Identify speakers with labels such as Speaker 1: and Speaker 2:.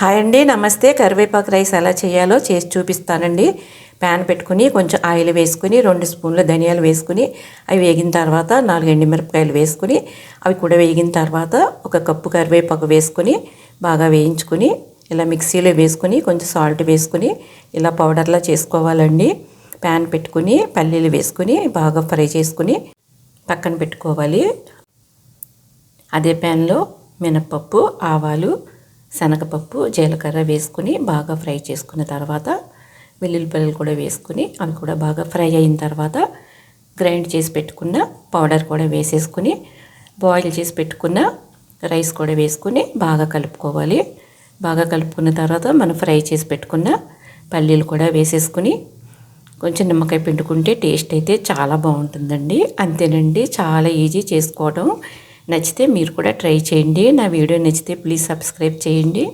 Speaker 1: Hi అండి నమస్తే. కరివేపాకు రైస్ ఎలా చేయాలో చేసి చూపిస్తానండి. ప్యాన్ పెట్టుకుని కొంచెం ఆయిల్ వేసుకుని రెండు స్పూన్ల ధనియాలు వేసుకుని అవి వేగిన తర్వాత నాలుగు ఎండుమిరపకాయలు వేసుకుని అవి కూడా వేగిన తర్వాత ఒక కప్పు కరివేపాకు వేసుకుని బాగా వేయించుకుని ఇలా మిక్సీలో వేసుకుని కొంచెం సాల్ట్ వేసుకుని ఇలా పౌడర్లా చేసుకోవాలండి. ప్యాన్ పెట్టుకుని పల్లీలు వేసుకుని బాగా ఫ్రై చేసుకుని పక్కన పెట్టుకోవాలి. అదే ప్యాన్లో మినప్పప్పు ఆవాలు శనగపప్పు జీలకర్ర వేసుకుని బాగా ఫ్రై చేసుకున్న తర్వాత వెల్లుల్లిపల్లలు కూడా వేసుకుని అవి కూడా బాగా ఫ్రై అయిన తర్వాత గ్రైండ్ చేసి పెట్టుకున్న పౌడర్ కూడా వేసేసుకుని బాయిల్ చేసి పెట్టుకున్న రైస్ కూడా వేసుకుని బాగా కలుపుకోవాలి. బాగా కలుపుకున్న తర్వాత మనం ఫ్రై చేసి పెట్టుకున్న పల్లీలు కూడా వేసేసుకుని కొంచెం నిమ్మకాయ పిండుకుంటే టేస్ట్ అయితే చాలా బాగుంటుందండి. అంతేనండి. చాలా ఈజీ చేసుకోవడం. నచ్చితే మీరు కూడా ట్రై చేయండి. నా వీడియో నచ్చితే ప్లీజ్ సబ్స్క్రైబ్ చేయండి.